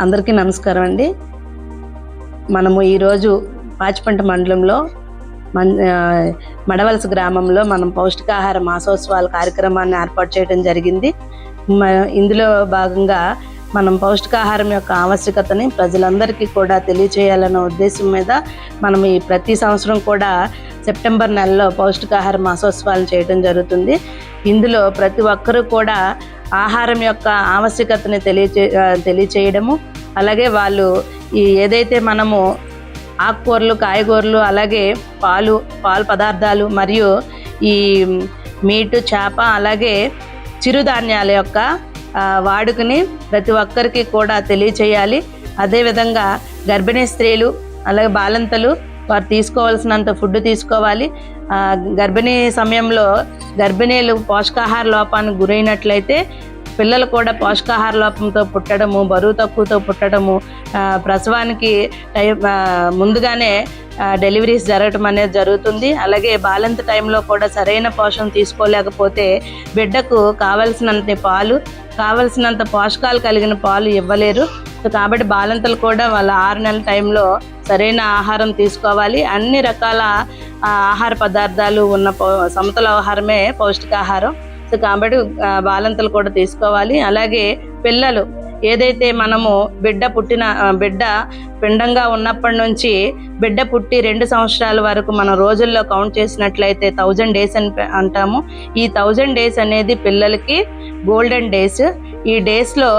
అందరికీ నమస్కారం అండి. మనము ఈరోజు పాచిపంట మండలంలో మన్ మడవలస గ్రామంలో మనం పౌష్టికాహార మాసోత్సవాల కార్యక్రమాన్ని ఏర్పాటు చేయడం జరిగింది. మ- ఇందులో భాగంగా మనం పౌష్టికాహారం యొక్క ఆవశ్యకతని ప్రజలందరికీ కూడా తెలియచేయాలన్న ఉద్దేశం మీద మనం ఈ ప్రతి సంవత్సరం కూడా సెప్టెంబర్ నెలలో పౌష్టికాహార మాసోత్సవాలు చేయడం జరుగుతుంది. ఇందులో ప్రతి ఒక్కరూ కూడా ఆహారం యొక్క ఆవశ్యకతని తెలియచే తెలియచేయడము. అలాగే వాళ్ళు ఈ ఏదైతే మనము ఆకుకూరలు కాయగూరలు అలాగే పాలు పాలు పదార్థాలు మరియు ఈ మీటు చేప అలాగే చిరుధాన్యాల యొక్క ఆ, వాడుకని ప్రతి ఒక్కరికి కూడా తెలియచేయాలి. అదేవిధంగా గర్భిణీ స్త్రీలు అలాగే బాలంతలు వారు తీసుకోవాల్సినంత ఫుడ్ తీసుకోవాలి. గర్భిణీ సమయంలో గర్భిణీలు పోషకాహార లోపానికి గురైనట్లయితే పిల్లలు కూడా పోషకాహార లోపంతో పుట్టడము బరువు తక్కువతో పుట్టడము ప్రసవానికి టైం ముందుగానే డెలివరీస్ జరగటం అనేది జరుగుతుంది. అలాగే బాలంత టైంలో కూడా సరైన పోషణ తీసుకోలేకపోతే బిడ్డకు కావలసినంత పాలు కావలసినంత పోషకాలు కలిగిన పాలు ఇవ్వలేరు. కాబట్టి బాలంతలు కూడా వాళ్ళ ఆరు నెలల టైంలో సరైన ఆహారం తీసుకోవాలి. అన్ని రకాల ఆహార పదార్థాలు ఉన్న సమతుల ఆహారమే పౌష్టికాహారం. సో కాబట్టి బాలంతలు కూడా తీసుకోవాలి. అలాగే పిల్లలు ఏదైతే మనము బిడ్డ పుట్టిన బిడ్డ పిండంగా ఉన్నప్పటి నుంచి బిడ్డ పుట్టి రెండు సంవత్సరాల వరకు మనం రోజుల్లో కౌంట్ చేసినట్లయితే థౌజండ్ డేస్ అని అంటాము. ఈ థౌజండ్ డేస్ అనేది పిల్లలకి గోల్డెన్ డేస్. ఈ డేస్లో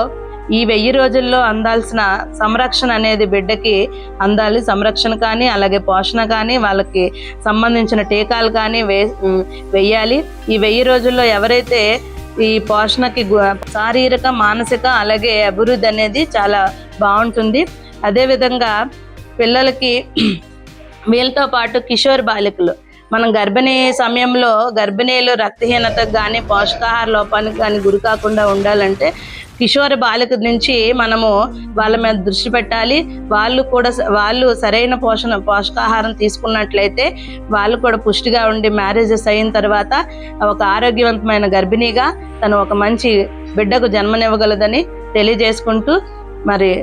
ఈ వెయ్యి రోజుల్లో అందాల్సిన సంరక్షణ అనేది బిడ్డకి అందాలి. సంరక్షణ కానీ అలాగే పోషణ కానీ వాళ్ళకి సంబంధించిన టీకాలు కానీ వే వేయాలి. వెయ్యాలి ఈ వెయ్యి రోజుల్లో ఎవరైతే ఈ పోషణకి గు- శారీరక మానసిక అలాగే అభివృద్ధి అనేది చాలా బాగుంటుంది. అదేవిధంగా పిల్లలకి వీళ్ళతో పాటు కిషోర్ బాలికలు మనం గర్భిణీ సమయంలో గర్భిణీలు రక్తహీనతకు కానీ పోషకాహార లోపానికి కానీ గురి కాకుండా ఉండాలంటే కిషోర బాలిక నుంచి మనము వాళ్ళ మీద దృష్టి పెట్టాలి. వాళ్ళు కూడా వాళ్ళు సరైన పోషణ పోషకాహారం తీసుకున్నట్లయితే వాళ్ళు కూడా పుష్టిగా ఉండి మ్యారేజెస్ అయిన తర్వాత ఒక ఆరోగ్యవంతమైన గర్భిణీగా తను ఒక మంచి బిడ్డకు జన్మనివ్వగలదని తెలియజేసుకుంటూ మరి